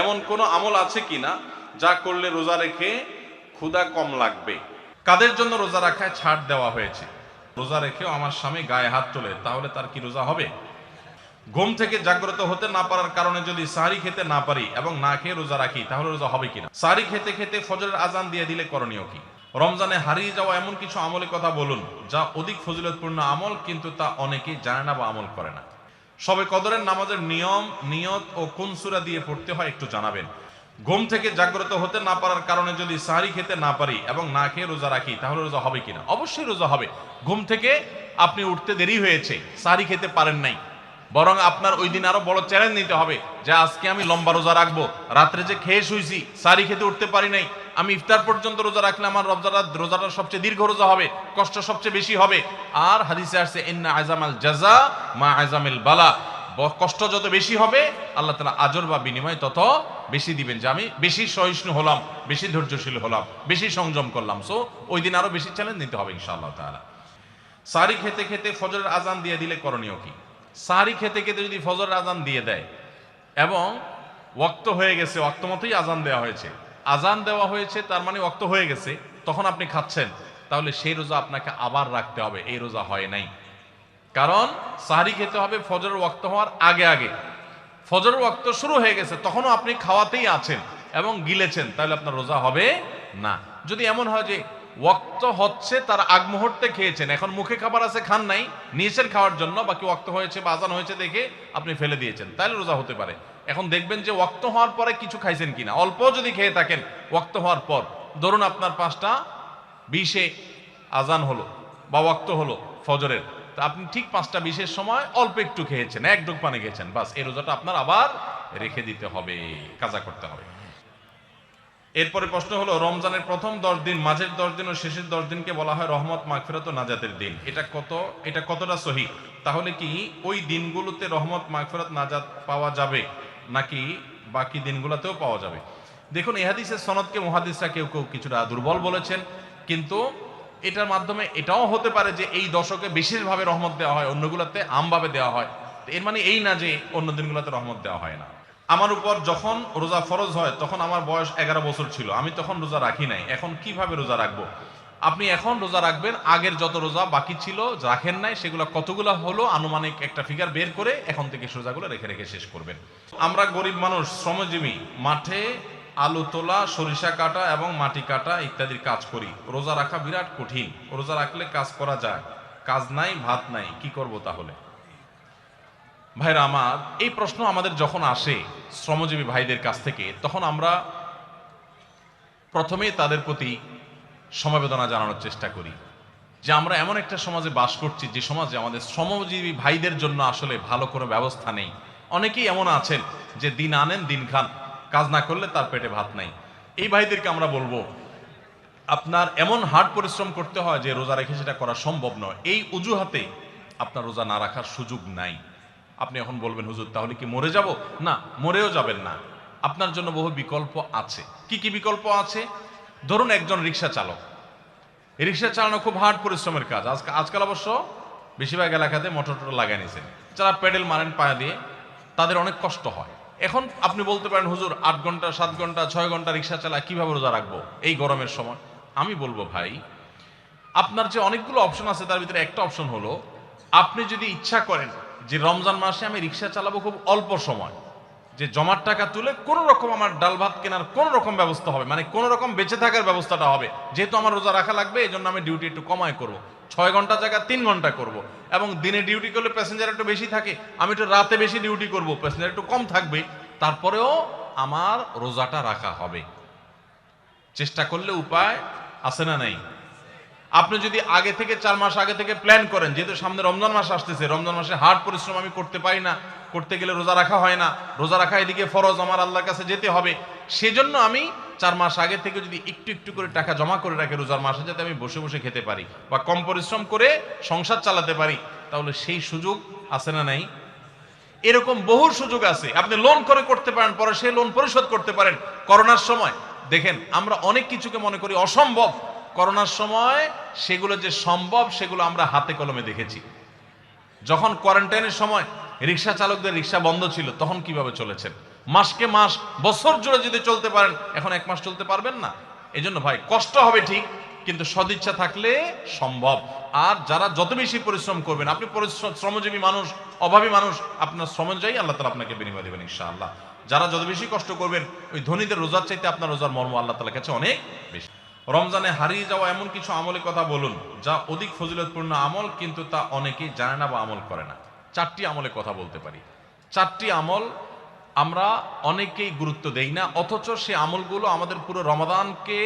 এমন কোনো আমল আছে কিনা যা করলে রোজা রেখে ক্ষুধা কম লাগবে? কাদের জন্য রোজা রাখায় ছাড় দেওয়া হয়েছে? রোজা রেখেও আমার স্বামী গায়ে হাত তোলে, তাহলে তার কি রোজা হবে? ঘুম থেকে জাগ্রত হতে না পারার কারণে যদি সাহারি খেতে না পারি এবং না খেয়ে রোজা রাখি, তাহলে রোজা হবে কিনা? সাহারি খেতে খেতে ফজরের আজান দিয়ে দিলে করণীয় কি? রমজানে হারিয়ে যাওয়া এমন কিছু আমলের কথা বলুন, যা অধিক ফজিলতপূর্ণ আমল কিন্তু তা অনেকেই জানে না বা আমল করে না। সবে কদরের নামাজের নিয়ম, নিয়ত ও কোন সূরা দিয়ে পড়তে হয় একটু জানাবেন। ঘুম থেকে জাগ্রত হতে না পারার কারণে যদি সাহারি খেতে না পারি এবং না খেয়ে রোজা রাখি, তাহলে রোজা হবে কিনা? অবশ্যই রোজা হবে। ঘুম থেকে আপনি উঠতে দেরি হয়েছে, সাহারি খেতে পারেন নাই। বরং আপনার ওই দিন আরও বড় চ্যালেঞ্জ নিতে হবে যে, আজকে আমি লম্বা রোজা রাখব, রাত্রে যে খেয়ে শুইছি সারি খেতে উঠতে পারি নাই। আমি ইফতার পর্যন্ত রোজা রাখলে আমার রোজাটা রোজাটা সবচেয়ে দীর্ঘ রোজা হবে, কষ্ট সবচেয়ে বেশি হবে। আর হাদিসে আসছে, ইন্না আজামাল জাজা মা আজামিল বালা। কষ্ট যত বেশি হবে, আল্লাহ তালা আজর বা বিনিময় তত বেশি দিবেন যে আমি বেশি সহিষ্ণু হলাম, বেশি ধৈর্যশীল হলাম, বেশি সংযম করলাম। সো ওই দিন আরও বেশি চ্যালেঞ্জ নিতে হবে ইনশাআল্লাহ তাআলা। সারি খেতে খেতে ফজরের আজান দিয়ে দিলে করণীয় কি? সারি খেতে খেতে যদি ফজরের আজান দিয়ে দেয়, এবং ওয়াক্ত হয়ে গেছে, ওয়াক্ত মতোই আজান দেওয়া হয়েছে আজান দেওয়া হয়েছে, তার মানে ওয়াক্ত হয়ে গেছে, তখন আপনি খাচ্ছেন, তাহলে সেই রোজা আপনাকে আবার রাখতে হবে, এই রোজা হয় নাই। কারণ সাহারি খেতে হবে ফজরের ওয়াক্ত হওয়ার আগে আগে। ফজরের ওয়াক্ত শুরু হয়ে গেছে, তখনও আপনি খাওয়াতেই আছেন এবং গিলেছেন, তাহলে আপনার রোজা হবে না। যদি এমন হয় যে ওয়াক্ত হচ্ছে, তার আগ মুহূর্তে খেয়েছেন, এখন মুখে খাবার আছে, খান নাই নিয়েছেন খাওয়ার জন্য, বাকি ওয়াক্ত হয়েছে বা আজান হয়েছে দেখে আপনি ফেলে দিয়েছেন, তাহলে রোজা হতে পারে। এখন দেখবেন যে ওক্ত হওয়ার পরে কিছু খাইছেন কিনা। অল্প যদি খেয়ে থাকেন ওক্ত হওয়ার পর। ধরুন আপনার পাঁচটা, বিশে আজান হলো বা ওয়াক্ত হলো ফজরের। তা আপনি ঠিক পাঁচটা বিশের সময় অল্প একটু খেয়েছেন, এক ডুক পানি খেয়েছেন, বাস। এই রোজাটা আপনার আবার রেখে দিতে হবে, কাজা করতে হবে। এরপরে প্রশ্ন হলো, রমজানের প্রথম দশ দিন, মাঝের দশ দিন ও শেষের দশ দিনকে বলা হয় রহমত, মাগফিরাত ও নাজাতের দিন। এটা কত, এটা কতটা সহি? তাহলে কি ওই দিনগুলোতে রহমত, মাগফিরাত, নাজাত পাওয়া যাবে? নাকি বাকি দিনগুলোতেও পাওয়া যাবে। দেখুন এহাদিসের সনদকে মহাদিসরা কেউ কেউ কিছুটা দুর্বল বলেছেন, কিন্তু এটার মাধ্যমে এটাও হতে পারে যে এই দশকে বিশেষভাবে রহমত দেওয়া হয়, অন্যগুলোতে আমভাবে দেওয়া হয়। এর মানে এই না যে অন্য দিনগুলোতে রহমত দেওয়া হয় না। আমার উপর যখন রোজা ফরজ হয়, তখন আমার বয়স এগারো বছর ছিল। আমি তখন রোজা রাখি নাই। এখন কীভাবে রোজা রাখব? আপনি এখন রোজা রাখবেন, আগের যত রোজা বাকি ছিল, রাখেন নাই, সেগুলো কতগুলো হলো, আনুমানিক একটা ফিগার বের করে এখন থেকে সোজাগুলো রেখে রেখে শেষ করবেন। আমরা গরিব মানুষ, শ্রমজীবী, মাঠে আলু তোলা, সরিষা কাটা এবং মাটি কাটা ইত্যাদির কাজ করি। রোজা রাখা বিরাট কঠিন। রোজা রাখলে কাজ করা যায়। কাজ নাই, ভাত নাই, কি করব তাহলে? ভাইরা আমার, এই প্রশ্ন আমাদের যখন আসে শ্রমজীবী ভাইদের কাছ থেকে, তখন আমরা প্রথমেই তাদের প্রতি সমবেদনা জানানোর চেষ্টা করি যে আমরা এমন একটা সমাজে বাস করছি, যে সমাজে আমাদের শ্রমজীবী ভাইদের জন্য আসলে ভালো কোনো ব্যবস্থা নেই। অনেকেই এমন আছেন যে দিন আনেন, দিন খান, কাজ না করলে তার পেটে ভাত নাই। এই ভাইদেরকে আমরা বলব, আপনার এমন হার্ড পরিশ্রম করতে হয় যে রোজা রেখে সেটা করা সম্ভব নয়। এই অজুহাতে আপনার রোজা না রাখার সুযোগ নাই। আপনি এখন বলবেন, হুজুর, তাহলে কি মরে যাব? না, মরেও যাবেন না। আপনার জন্য বহু বিকল্প আছে। কি কি বিকল্প আছে? ধরুন একজন রিক্সা চালক। রিক্সা চালানো খুব হার্ড পরিশ্রমের কাজ। আজকাল আজকাল অবশ্য বেশিরভাগ এলাকাতে মোটর টোটর লাগাই নিয়েছেন। যারা প্যাডেল মারেন পায়া দিয়ে, তাদের অনেক কষ্ট হয়। এখন আপনি বলতে পারেন, হুজুর, আট ঘণ্টা, সাত ঘণ্টা, ছয় ঘণ্টা রিক্সা চালা কীভাবে রোজা রাখব এই গরমের সময়? আমি বলব, ভাই, আপনার যে অনেকগুলো অপশন আছে, তার ভিতরে একটা অপশন হলো, আপনি যদি ইচ্ছা করেন যে রমজান মাসে আমি রিক্সা চালাবো খুব অল্প সময় যে জমার টাকা তুলে কোনো রকম আমার ডাল ভাত কেনার কোনো রকম ব্যবস্থা হবে মানে কোনো রকম বেঁচে থাকার ব্যবস্থাটা হবে। যেহেতু আমার রোজা রাখা লাগবে, এই জন্য আমি ডিউটি একটু কমায় করব। ছয় ঘণ্টা জায়গা, তিন ঘণ্টা করব। এবং দিনে ডিউটি করলে প্যাসেঞ্জার একটু বেশি থাকে, আমি একটু রাতে বেশি ডিউটি করব প্যাসেঞ্জার একটু কম থাকবে। তারপরেও আমার রোজাটা রাখা হবে। চেষ্টা করলে উপায় আছে না নাই? আপনি যদি আগে থেকে চার মাস আগে থেকে প্ল্যান করেন, যেহেতু সামনে রমজান মাস আসতেছে, রমজান মাসে হার্ড পরিশ্রম আমি করতে পারি না, করতে গেলে রোজা রাখা হয় না, রোজা রাখা এদিকে ফরজ, আমার আল্লাহর কাছে যেতে হবে। সেজন্য আমি চার মাস আগে থেকে যদি একটু একটু করে টাকা জমা করে রাখি রোজার মাসে, যাতে আমি বসে বসে খেতে পারি বা কম পরিশ্রম করে সংসার চালাতে পারি, তাহলে সেই সুযোগ আছে না নাই? এরকম বহু সুযোগ আছে। আপনি লোন করে করতে পারেন, পরে সেই লোন পরিশোধ করতে পারেন। করোনার সময়, দেখেন, আমরা অনেক কিছুকে মনে করি অসম্ভব। করোনার সময় সেগুলো যে সম্ভব, সেগুলো আমরা হাতে কলমে দেখেছি। যখন কোয়ারেন্টাইনের সময় রিক্সা চালকদের রিক্সা বন্ধ ছিল, তখন কীভাবে চলেছেন? মাসকে মাস, বছর জুড়ে যদি চলতে পারেন, এখন এক মাস চলতে পারবেন না। এই জন্য ভাই, কষ্ট হবে ঠিক, কিন্তু সদিচ্ছা থাকলে সম্ভব। আর যারা যত বেশি পরিশ্রম করবেন, আপনি শ্রমজীবী মানুষ, অভাবী মানুষ, আপনার শ্রম অনুযায়ী আল্লাহ তালা আপনাকে বিনিময় দেবেন ইনশাআল্লাহ। যারা যত বেশি কষ্ট করবেন, ওই ধনীদের রোজার চাইতে আপনার রোজার মর্ম আল্লাহ তালার কাছে অনেক বেশি। রমজানে হারিয়ে যাওয়া এমন কিছু আমলের কথা বলুন, যা অধিক ফজিলতপূর্ণ আমল, কিন্তু তা অনেকেই জানে না বা আমল করে না। চারটি আমলের কথা বলতে পারি। চারটি আমল আমরা অনেকেই গুরুত্ব দেই না, অথচ সে আমলগুলো আমাদের পুরো রমাদানকে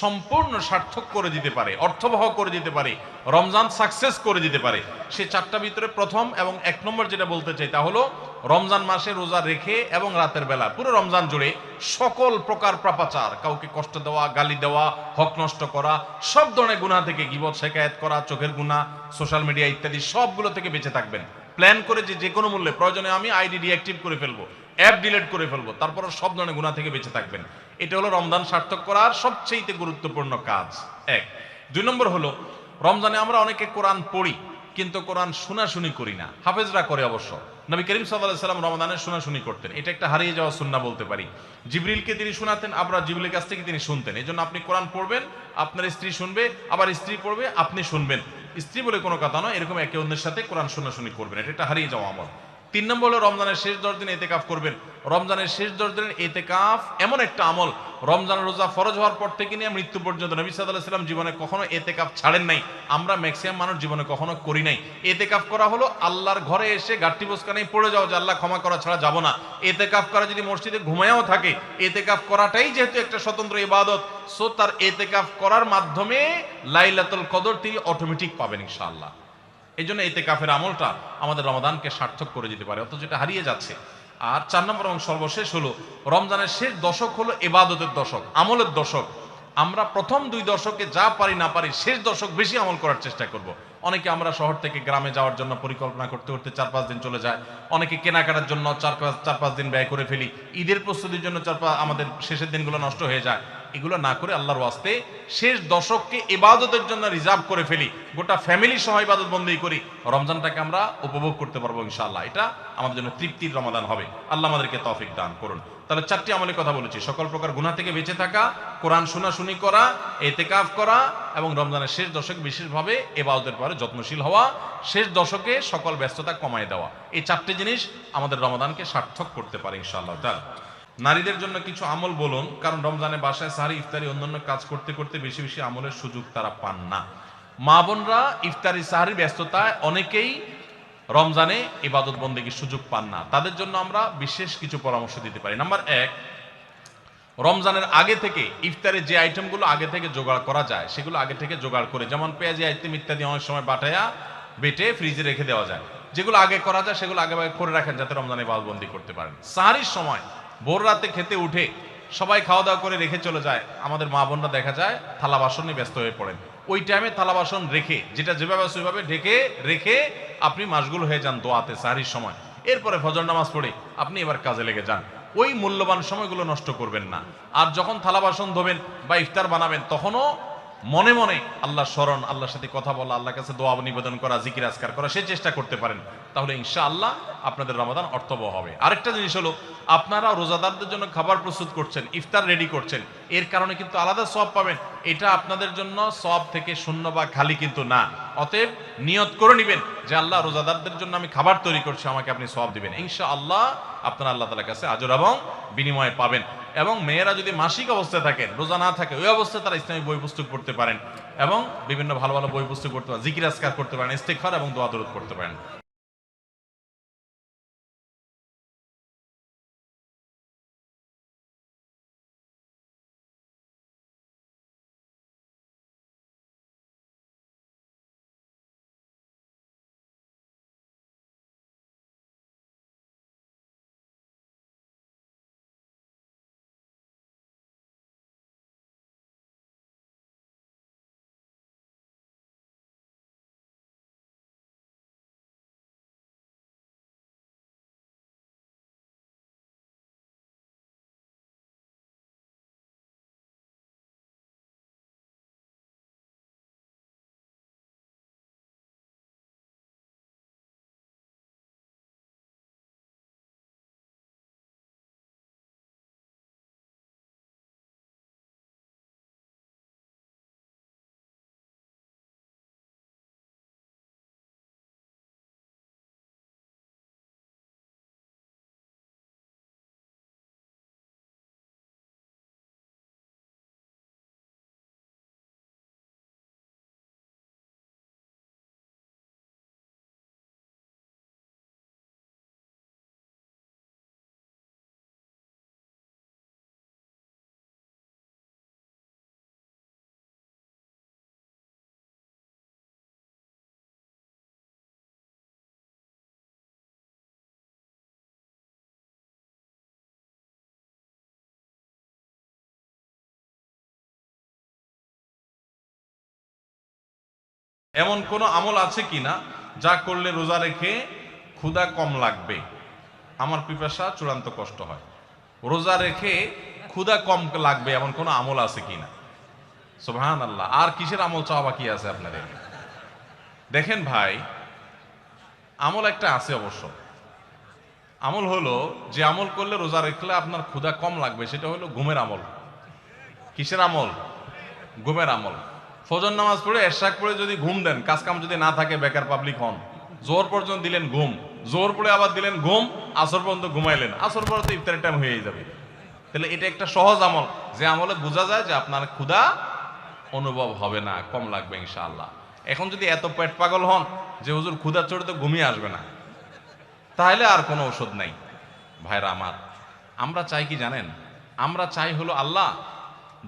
সম্পূর্ণ সার্থক করে দিতে পারে, অর্থবহ করে দিতে পারে, রমজান সাকসেস করে দিতে পারে। সে চারটা ভিতরে প্রথম এবং এক নম্বর যেটা বলতে চাই তা হলো রমজান মাসে রোজা রেখে এবং রাতের বেলা পুরো রমজান জুড়ে সকল প্রকার প্রাপাচার কাউকে কষ্ট দেওয়া, গালি দেওয়া, হক নষ্ট করা, সব ধরনের গুণা থেকে গিবত শেখায়ত করা, চোখের গুণা সোশ্যাল মিডিয়া ইত্যাদি সবগুলো থেকে বেঁচে থাকবেন। প্ল্যান করে যে যে কোনো মূল্যে, প্রয়োজনে আমি আইডি ডিঅ্যাক্টিভ করে ফেলব, অ্যাপ ডিলেট করে ফেলব, তারপর সব ধরনের গুণা থেকে বেঁচে থাকবেন। এটা হলো রমজান সার্থক করার সবচেয়ে গুরুত্বপূর্ণ কাজ। এক। দুই নম্বর হলো, রমজানে আমরা অনেকে কোরআন পড়ি, কিন্তু কোরআন শোনাশুনি করি না। হাফেজরা করে অবশ্য। নবী করিম সাল্লাহ সাল্লাম রমদানের শোনাশুনি করতেন। এটা একটা হারিয়ে যাওয়া সুন্না বলতে পারি। জিবরিলকে তিনি শোনাতেন আবার জিবরিলের কাছ থেকে তিনি শুনতেন। এই জন্য আপনি কোরআন পড়বেন, আপনার স্ত্রী শুনবে, আবার স্ত্রী পড়বে, আপনি শুনবেন। স্ত্রী বলে কোনো কথা নয়, এরকম একে অন্যের সাথে কোরআন শোনাশুনি করবেন। এটা একটা হারিয়ে যাওয়া আমল। তিন নম্বর হলো রমজানের শেষ দশ দিন এতেকাফ করবেন। রমজানের শেষ দশ দিনের এতেকাফ এমন একটা আমল। রমজান রোজা ফরজ হওয়ার পর থেকে নিয়ে মৃত্যু পর্যন্ত নবী সাল্লাম জীবনে কখনো এতেকাফ ছাড়েন নাই। আমরা ম্যাক্সিমাম মানুষ জীবনে কখনো করি নাই। এতেকাফ করা হলো আল্লাহর ঘরে এসে গাঠটি বসকানেই পড়ে যাও যে আল্লাহ ক্ষমা করা ছাড়া যাব না। এতেকাফ করা যদি মসজিদে ঘুমায়াও থাকে, এতেকাফ করাটাই যেহেতু একটা স্বতন্ত্র ইবাদত, সো তার এতেকাফ করার মাধ্যমে লাইলাতুল কদর তিনি অটোমেটিক পাবেন ইনশাআল্লাহ। এই জন্য এতে কাফের আমলটা আমাদের রমাদানকে সার্থক করে দিতে পারে, অথচ এটা হারিয়ে যাচ্ছে আর চার নম্বর এবং সর্বশেষ হলো, রমজানের শেষ দশক হলো এবাদতের দশক, আমলের দশক আমরা প্রথম দুই দশকে যা পারি না পারি, শেষ দশক বেশি আমল করার চেষ্টা করব। অনেকে আমরা শহর থেকে গ্রামে যাওয়ার জন্য পরিকল্পনা করতে করতে চার পাঁচ দিন চলে যায়। অনেকে কেনাকাটার জন্য চার পাঁচ চার পাঁচ দিন ব্যয় করে ফেলি। ঈদের প্রস্তুতির জন্য চার পাঁচ, আমাদের শেষের দিনগুলো নষ্ট হয়ে যায়। এগুলো না করে আল্লাহর ওয়াস্তে শেষ দশককে ইবাদতের জন্য রিজার্ভ করে ফেলি। গোটা ফ্যামিলি সহ ইবাদত বন্দী করি। রমজানটাকে আমরা উপভোগ করতে পারব ইনশাআল্লাহ। এটা আমাদের জন্য তৃপ্তির রমাদান হবে। আল্লাহ আমাদেরকে তৌফিক দান করুন। তাহলে চারটি আমলের কথা বলেছি। সকল প্রকার গুণা থেকে বেঁচে থাকা, কোরআন শোনাশুনি করা, এতেকাফ করা এবং রমজানের শেষ দশক বিশেষভাবে এবাদতের পরে যত্নশীল হওয়া, শেষ দশকে সকল ব্যস্ততা কমায় দেওয়া। এই চারটি জিনিস আমাদের রমাদানকে সার্থক করতে পারে ইনশাআল্লাহ। তাআলা নারীদের জন্য কিছু আমল বলুন, কারণ রমজানে বাসায় সাহারি, ইফতারি, অন্যান্য কাজ করতে করতে বেশি বেশি আমলের সুযোগ তারা পান না। মা বোনরা ইফতারি, সাহারি, ব্যস্ততায় অনেকেই রমজানে ইবাদত বন্দেগীর সুযোগ পান না। তাদের জন্য আমরা বিশেষ কিছু পরামর্শ দিতে পারি। নাম্বার এক, রমজানের আগে থেকে ইফতারের যে আইটেমগুলো আগে থেকে জোগাড় করা যায়, সেগুলো আগে থেকে জোগাড় করে, যেমন পেঁয়াজি আইটেম ইত্যাদি অনেক সময় বাটায়া বেটে ফ্রিজে রেখে দেওয়া যায়। যেগুলো আগে করা যায়, সেগুলো আগে করে রাখেন যাতে রমজানে বালবন্দি করতে পারেন। সাহারির সময়, ভোর রাতে খেতে উঠে সবাই খাওয়া দাওয়া করে রেখে চলে যায়। আমাদের মা বোনরা দেখা যায় থালা বাসন নিয়ে ব্যস্ত হয়ে পড়েন। ওই টাইমে থালা বাসন রেখে, যেটা যেভাবে ওইভাবে ঢেকে রেখে আপনি মাসগুলো হয়ে যান দোয়াতে, সাহারির সময়। এরপরে ফজর নামাজ পড়ে আপনি এবার কাজে লেগে যান। ওই মূল্যবান সময়গুলো নষ্ট করবেন না। আর যখন থালা বাসন ধোবেন বা ইফতার বানাবেন, তখনও মনে মনে আল্লাহ স্মরণ, আল্লাহর সাথে কথা বলা, আল্লাহর কাছে দোয়া, নিবেদন করা, জিকির, আজকার করা, সে চেষ্টা করতে পারেন। তাহলে ইনশাআল্লাহ আপনাদের রমাদান অর্থবহ হবে। আরেকটা জিনিস হলো, আপনারা রোজাদারদের জন্য খাবার প্রস্তুত করছেন, ইফতার রেডি করছেন, এর কারণে কিন্তু আলাদা সব পাবেন। এটা আপনাদের জন্য সব থেকে শূন্য বা খালি কিন্তু না। অতএব নিয়ত করে নেবেন যে, আল্লাহ রোজাদারদের জন্য আমি খাবার তৈরি করছি, আমাকে আপনি সব দিবেন। ইনশা আল্লাহ আপনারা আল্লাহ তালার কাছে আজর এবং বিনিময়ে পাবেন। এবং মেয়েরা যদি মাসিক অবস্থায় থাকেন, রোজা না থাকে, ওই অবস্থায় তারা ইসলামী বই পুস্তক পড়তে পারেন এবং বিভিন্ন ভালো ভালো বই পুস্তক পড়তে পারেন, জিকির আজকার করতে পারেন, ইস্তেকফার এবং দোয়া দরদ করতে পারেন। এমন কোনো আমল আছে কি না যা করলে রোজা রেখে ক্ষুধা কম লাগবে? আমার পিপাসা চূড়ান্ত কষ্ট হয়। রোজা রেখে ক্ষুধা কম লাগবে এমন কোনো আমল আছে কিনা? সুবহান আল্লাহ আর কিসের আমল চাওয়া বাকি আছে আপনাদের? দেখেন ভাই, আমল একটা আছে অবশ্য। আমল হলো যে আমল করলে রোজা রাখলে আপনার ক্ষুধা কম লাগবে, সেটা হলো ঘুমের আমল। কিসের আমল? ঘুমের আমল। ফজর নামাজ পড়ে এরশাক পড়ে যদি ঘুম দেন কাজ কাম যদি না থাকে, বেকার পাবলিক হন। জোর পর্যন্ত দিলেন ঘুম। জোর পড়ে আবার দিলেন ঘুম, আসর পর্যন্ত ঘুমাইলেন। আসর পরে তো ইফতারের টাইম হয়ে যাবে। তাহলে এটা একটা সহজ আমল। যে আমলে বোঝা যায় যে আপনার ক্ষুধা অনুভব হবে না, কম লাগবে ইনশাআল্লাহ। এখন যদি এত পেট পাগল হন যে হুজুর ক্ষুধা চড়ে তো ঘুমিয়ে আসবে না, তাহলে আর কোনো ওষুধ নাই। ভাইরা আমার, আমরা চাই কি জানেন? আমরা চাই হলো আল্লাহ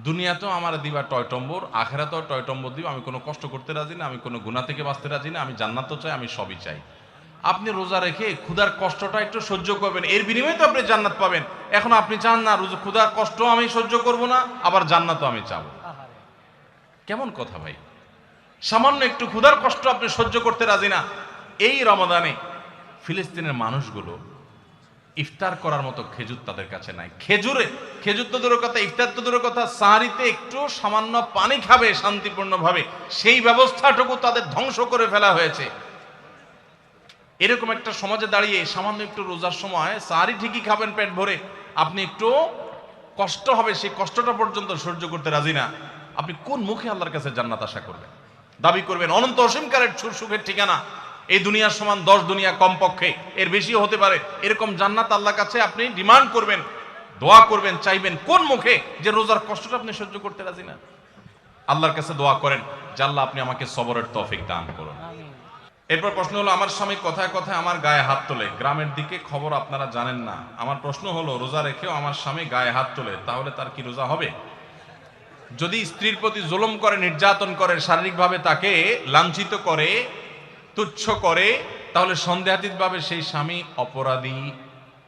দুনিয়াতেও আমার দিবা টয়টম্বর আখেরাতেও টয়টম্বর দিব। আমি কোনো কষ্ট করতে রাজি না, আমি কোনো গুণা থেকে বাঁচতে রাজি না, আমি জান্নাতও চাই, আমি সবই চাই। আপনি রোজা রেখে ক্ষুধার কষ্টটা একটু সহ্য করবেন। এর বিনিময়ে তো আপনি জান্নাত পাবেন। এখন আপনি চান না, রোজা ক্ষুধার কষ্ট আমি সহ্য করব না, আবার জান্নাতও আমি চাবো। কেমন কথা ভাই? সামান্য একটু ক্ষুধার কষ্ট আপনি সহ্য করতে রাজি না। এই রমাদানে ফিলিস্তিনের মানুষগুলো ইফতার করার মতো খেজুর তাদের কাছে নাই। খেজুরে, খেজুর তো দূরের কথা, ইফতার তো দূরের কথা, সাহারিতে একটু সামান্য পানি খাবে শান্তিপূর্ণভাবে। সেই ব্যবস্থাটুকু তাদের ধ্বংস করে ফেলা হয়েছে। এরকম একটা সমাজে দাঁড়িয়ে সামান্য একটু রোজার সময় সাহারি ঠিকই খাবেন পেট ভরে, আপনি একটু কষ্ট হবে, সেই কষ্টটা পর্যন্ত সহ্য করতে রাজি না। আপনি কোন মুখে আল্লাহর কাছে জান্নাত আশা করবেন? দাবি করবেন, অনন্ত অসীমকারের সুখের ঠিকানা। এই দুনিয়ার সমান দশ দুনিয়া কমপক্ষে। এর বেশিও হতে পারে। এরকম জান্নাত আল্লাহর কাছে আপনি ডিমান্ড করবেন, দোয়া করবেন, চাইবেন কোন মুখে যে রোজার কষ্টটা আপনি সহ্য করতে রাজি না? আল্লাহর কাছে দোয়া করেন, যে আল্লাহ আপনি আমাকে সবরের তফিক দান করুন। এরপর প্রশ্ন হলো, আমার স্বামী কথায় কথায় আমার গায়ে হাত তোলে। গ্রামের দিকে খবর আপনারা জানেন না। আমার প্রশ্ন হলো, রোজা রেখেও আমার স্বামী গায়ে হাত তোলে, তাহলে তার কি রোজা হবে? যদি স্ত্রীর প্রতি জুলুম করে, নির্যাতন করে, শারীরিকভাবে তাকে লাঞ্ছিত করে তুচ্ছ করে, তাহলে সন্দেহাতীতভাবে সেই স্বামী অপরাধী,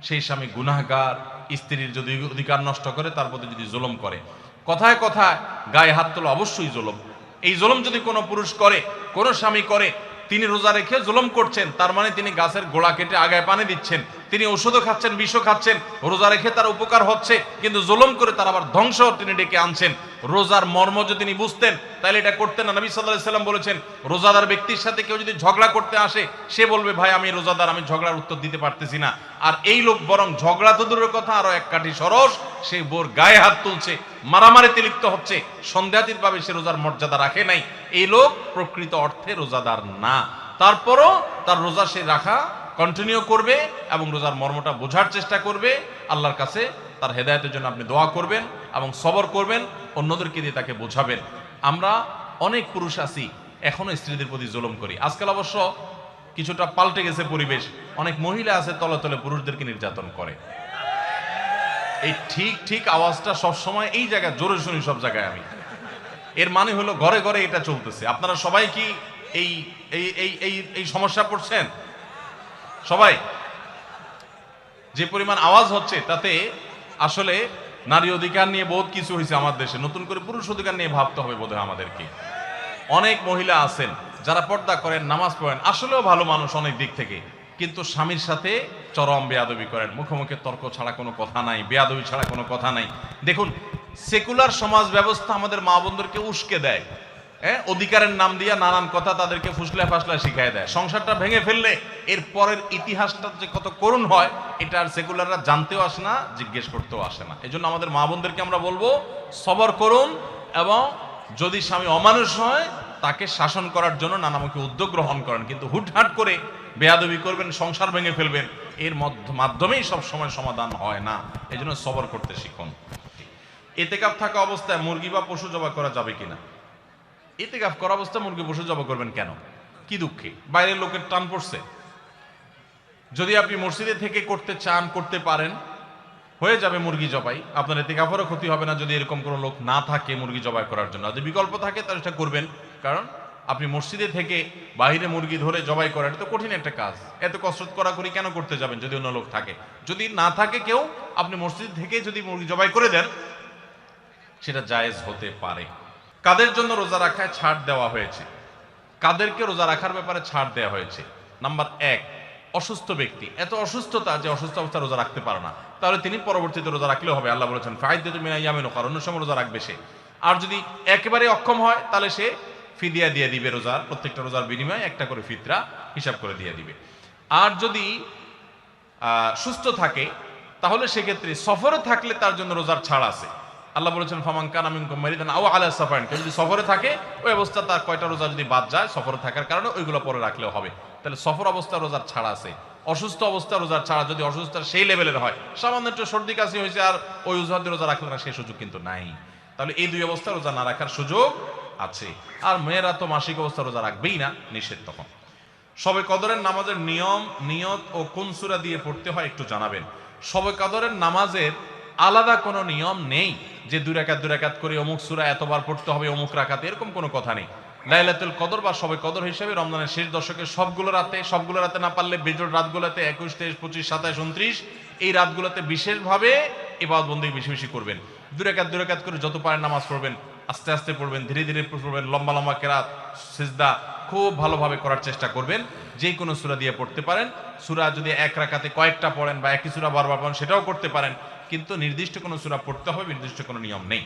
সেই স্বামী গুনাহগার, স্ত্রীর যদি অধিকার নষ্ট করে, তার প্রতি যদি জুলম করে। কথায় কথায় গায়ে হাত তোলা অবশ্যই জুলম। এই জুলম যদি কোনো পুরুষ করে, কোনো স্বামী করে, তিনি রোজা রেখে জুলম করছেন, তার মানে তিনি গাছের গোড়া কেটে আগায় পানি দিচ্ছেন। তিনি ওষুধও খাচ্ছেন, বিষও খাচ্ছেন, রোজা রেখে তার উপকার হচ্ছে, কিন্তু জুলুম করে তার আবার ধ্বংস তিনি ডেকে আনছেন। রোজার মর্ম যদি তিনি বুঝতেন, তাহলে এটা করতেন না। নবী সাল্লাহ সাল্লাম বলেছেন, রোজাদার ব্যক্তির সাথে কেউ যদি ঝগড়া করতে আসে, সে বলবে, ভাই, আমি রোজাদার, আমি ঝগড়ার উত্তর দিতে পারতেছি না। আর এই লোক বরং ঝগড়া তো দূরের কথা, আরও এক কাঠি সরস, সে বোর গায়ে হাত তুলছে, মারামারিতে লিপ্ত হচ্ছে সন্দেহাতীত ভাবে সে রোজার মর্যাদা রাখে নাই। এই লোক প্রকৃত অর্থে রোজাদার না। তারপরও তার রোজা সে রাখা কন্টিনিউ করবে এবং রোজার মর্মটা বোঝার চেষ্টা করবে। আল্লাহর কাছে তার হেদায়তের জন্য আপনি দোয়া করবেন এবং সবর করবেন, অন্যদেরকে দিয়ে তাকে বোঝাবেন। আমরা অনেক পুরুষ আছি, এখনও স্ত্রীদের প্রতি জুলুম করি। আজকাল অবশ্য কিছুটা পাল্টে গেছে পরিবেশ। অনেক মহিলা আছে, তলে তলে পুরুষদেরকে নির্যাতন করে। এই ঠিক ঠিক আওয়াজটা সব সময় এই জায়গায়, জোরে শুনি সব জায়গায় আমি। এর মানে হলো ঘরে ঘরে এটা চলতেছে। আপনারা সবাই কি এই এই এই এই এই সমস্যা পড়ছেন? সবাই? যে পরিমাণ আওয়াজ হচ্ছে, তাতে আসলে নারী অধিকার নিয়ে বহুত কিছু হয়েছে আমার দেশে। নতুন করে পুরুষ অধিকার নিয়ে ভাবতে হবে বোধহয় আমাদেরকে। অনেক মহিলা আছেন, যারা পর্দা করেন, নামাজ পড়েন, আসলেও ভালো মানুষ অনেক দিক থেকে। কিন্তু স্বামীর সাথে চরম বেয়াদবি করেন। মুখে মুখে তর্ক ছাড়া কোনো কথা নাই, বেয়াদবি ছাড়া কোনো কথা নাই। দেখুন, সেকুলার সমাজ ব্যবস্থা আমাদের মা বোনদেরকে উস্কে দেয়। হ্যাঁ অধিকারের নাম দিয়া নানান কথা তাদেরকে ফুসলা ফাসলা শিখাই দেয়। সংসারটা ভেঙে ফেললে এর পরের ইতিহাসটা যে কত করুণ হয়, এটা আর সেকুলাররা জানতেও আসে না, জিজ্ঞেস করতেও আসে না। এই জন্য আমাদের মা বোনদেরকে আমরা বলব, সবর করুন এবং যদি স্বামী অমানুষ হয়, তাকে শাসন করার জন্য নানামুখী উদ্যোগ গ্রহণ করেন। কিন্তু হুটহাট করে বেয়াদবি করবেন, সংসার ভেঙে ফেলবেন, এর মাধ্যমেই সব সময় সমাধান হয় না। এই জন্য সবর করতে শিখুন। এতেকাপ থাকা অবস্থায় মুরগি বা পশু জবাই করা যাবে কিনা? এতেকাপ করা অবস্থায় মুরগি পশু জবাই করবেন কেন? কি দুঃখে? বাইরের লোকের টান পড়ছে। যদি আপনি মসজিদে থেকে করতে চান, করতে পারেন, হয়ে যাবে মুরগি জবাই। আপনার এতে কাপড়ও ক্ষতি হবে না যদি এরকম কোনো লোক না থাকে মুরগি জবাই করার জন্য। যদি বিকল্প থাকে, তাহলে সেটা করবেন। কারণ আপনি মসজিদে থেকে বাইরে মুরগি ধরে জবাই করা এটা তো কঠিন একটা কাজ। এত কসরত করা করি কেন করতে যাবেন যদি অন্য লোক থাকে? যদি না থাকে কেউ, আপনি মসজিদ থেকে যদি মুরগি জবাই করে দেন, সেটা জায়েজ হতে পারে। কাদের জন্য রোজা রাখায় ছাড় দেওয়া হয়েছে? কাদেরকে রোজা রাখার ব্যাপারে ছাড় দেওয়া হয়েছে? নাম্বার এক, অসুস্থ ব্যক্তি। এত অসুস্থতা যে অসুস্থ অবস্থা রোজা রাখতে পারে না। তাহলে তিনি পরবর্তীতে রোজা রাখলেও হবে। আল্লাহ বলেছেন ফাইদে তুমি ইয়ামেনো অন্য সময় রোজা রাখবে সে। আর যদি একেবারে অক্ষম হয়, তাহলে সে ফিদিয়া দিয়ে দিবে রোজার, প্রত্যেকটা রোজার বিনিময়ে একটা করে ফিতরা হিসাব করে দিয়ে দিবে। আর যদি সুস্থ থাকে, তাহলে সেক্ষেত্রে সফরে থাকলে তার জন্য রোজার ছাড় আছে। আল্লাহ বলেছেন, ফামান কান আমিন কুমারিদান আও আলা সাফারিন। কেউ যদি সফরে থাকে, ওই অবস্থা তার কয়টা রোজা যদি বাদ যায়, সফরে থাকার কারণে ওইগুলো পরে রাখলেও হবে। তাহলে সফর অবস্থা রোজার ছাড় আছে। অসুস্থ অবস্থা রোজার ছাড়া, যদি অসুস্থ সেই লেভেলের হয়, সামান্য একটু সর্দি কাশি হয়েছে আর ওই উজহাতে রোজা রাখলে না সেই সুযোগ কিন্তু নাই। তাহলে এই দুই অবস্থা রোজা না রাখার সুযোগ আছে। আর মেয়েরা তো মাসিক অবস্থা রোজা রাখবেই না, নিষেধ তখন। সবে কদরের নামাজের নিয়ম, নিয়ত ও কোন সূরা দিয়ে পড়তে হয় একটু জানাবেন। সবে কদরের নামাজের আলাদা কোনো নিয়ম নেই। যে দুই রাকাত দুই রাকাত করে অমুক সূরা এতবার পড়তে হবে, অমুক রাকাতে, এরকম কোনো কথা নেই। লাইলাতুল কদর বা সবে কদর হিসেবে রমজানের শেষ দশকের সবগুলো রাতে সবগুলো রাতে না পারলে বেজোর রাতগুলোতে একুশ, তেইশ, পঁচিশ, সাতাশ, উনত্রিশ, এই রাতগুলোতে বিশেষভাবে এবাদ বন্দি বেশি বেশি করবেন। দুই রাকাত দুই রাকাত করে যত পারেন নামাজ পড়বেন, আস্তে আস্তে পড়বেন, ধীরে ধীরে পড়বেন, লম্বা লম্বা কেরাত, সিজদা খুব ভালোভাবে করার চেষ্টা করবেন। যে কোনো সূরা দিয়ে পড়তে পারেন। সূরা যদি এক রাকাতে কয়েকটা পড়েন বা একই সূরা বারবার পড়েন, সেটাও করতে পারেন। কিন্তু নির্দিষ্ট কোনো সুরা পড়তে হবে নির্দিষ্ট কোনো নিয়ম নেই।